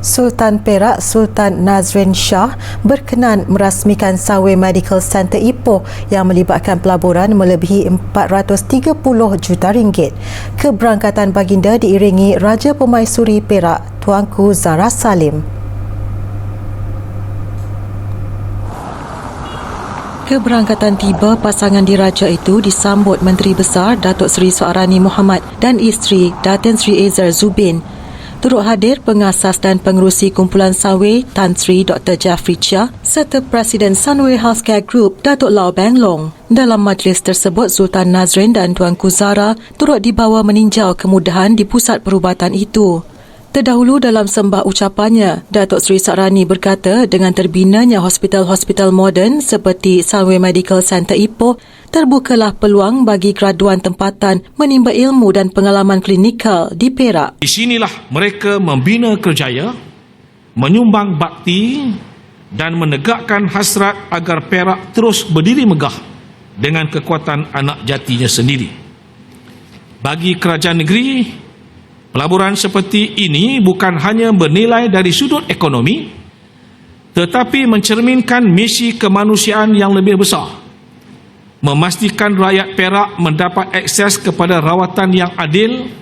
Sultan Perak Sultan Nazrin Shah berkenan merasmikan Sawe Medical Center Ipoh yang melibatkan pelaburan melebihi 430 juta ringgit. Keberangkatan baginda diiringi Raja Pemaisuri Perak Tuanku Zara Salim. Keberangkatan tiba pasangan diraja itu disambut Menteri Besar Datuk Seri Suarani Muhammad dan isteri Datin Sri Ezer Zubin turut hadir pengasas dan pengerusi kumpulan Sunway Tan Sri Dr. Jeffrey Chia serta Presiden Sunway Healthcare Group Datuk Lau Beng Long. Dalam majlis tersebut, Sultan Nazrin dan Tuanku Zara turut dibawa meninjau kemudahan di pusat perubatan itu. Terdahulu dalam sembah ucapannya, Datuk Seri Sarani berkata dengan terbinanya hospital-hospital moden seperti Sunway Medical Center Ipoh, terbukalah peluang bagi graduan tempatan menimba ilmu dan pengalaman klinikal di Perak. Di sinilah mereka membina kerjaya, menyumbang bakti dan menegakkan hasrat agar Perak terus berdiri megah dengan kekuatan anak jatinya sendiri. Bagi kerajaan negeri, Pelaburan seperti ini bukan hanya bernilai dari sudut ekonomi tetapi mencerminkan misi kemanusiaan yang lebih besar. Memastikan rakyat Perak mendapat akses kepada rawatan yang adil,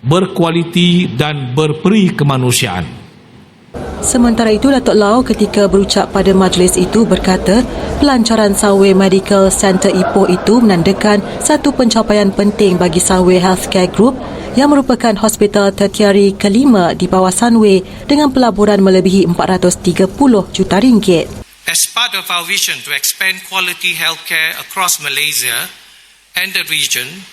berkualiti dan berperi kemanusiaan. Sementara itu, Datuk Lau ketika berucap pada majlis itu berkata pelancaran Sawe Medical Center Ipoh itu menandakan satu pencapaian penting bagi Sawe Healthcare Group yang merupakan hospital tertiari kelima di bawah Sunway dengan pelaburan melebihi 430 juta ringgit. As part of our vision to expand quality healthcare across Malaysia and the region,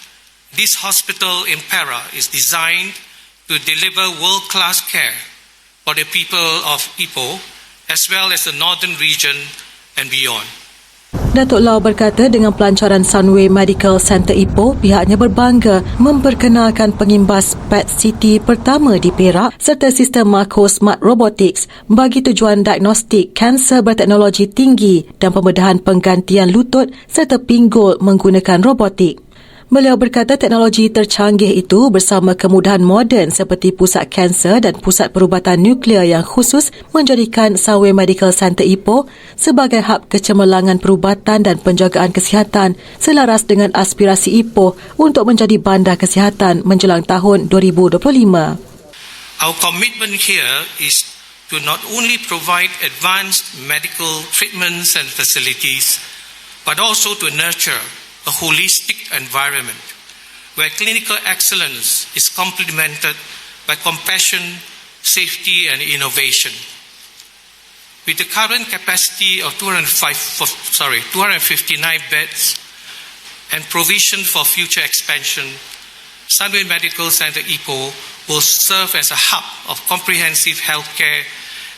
this hospital in Perak is designed to deliver world-class care for the people of Ipoh as well as the northern region and beyond. Datuk Lau berkata dengan pelancaran Sunway Medical Center Ipoh, pihaknya berbangga memperkenalkan pengimbas PET CT pertama di Perak serta sistem Mako Smart Robotics bagi tujuan diagnostik kanser berteknologi tinggi dan pembedahan penggantian lutut serta pinggul menggunakan robotik. Beliau berkata teknologi tercanggih itu bersama kemudahan moden seperti pusat kanser dan pusat perubatan nuklear yang khusus menjadikan Sawe Medical Center Ipoh sebagai hub kecemerlangan perubatan dan penjagaan kesihatan selaras dengan aspirasi Ipoh untuk menjadi bandar kesihatan menjelang tahun 2025. Our commitment here is to not only provide advanced medical treatments and facilities, but also to nurture a holistic environment where clinical excellence is complemented by compassion, safety, and innovation. With the current capacity of 205, sorry, 259 beds and provision for future expansion, Sunway Medical Center Ipoh will serve as a hub of comprehensive healthcare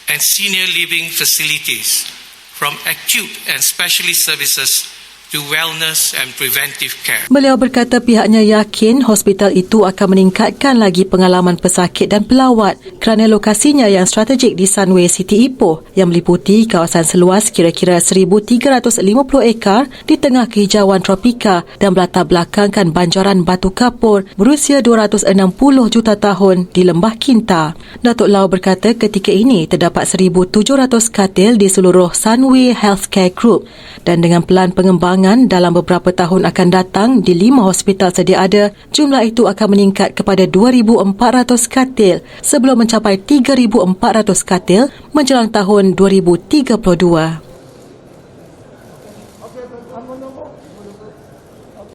and senior living facilities from acute and specialist services to wellness and preventive care. Beliau berkata pihaknya yakin hospital itu akan meningkatkan lagi pengalaman pesakit dan pelawat kerana lokasinya yang strategik di Sunway City Ipoh yang meliputi kawasan seluas kira-kira 1,350 ekar di tengah kehijauan tropika dan berlatar belakangkan banjaran batu kapur berusia 260 juta tahun di Lembah Kinta. Datuk Lau berkata ketika ini terdapat 1,700 katil di seluruh Sunway Healthcare Group dan dengan pelan pengembangan perkembangan dalam beberapa tahun akan datang di lima hospital sedia ada, jumlah itu akan meningkat kepada 2,400 katil sebelum mencapai 3,400 katil menjelang tahun 2032.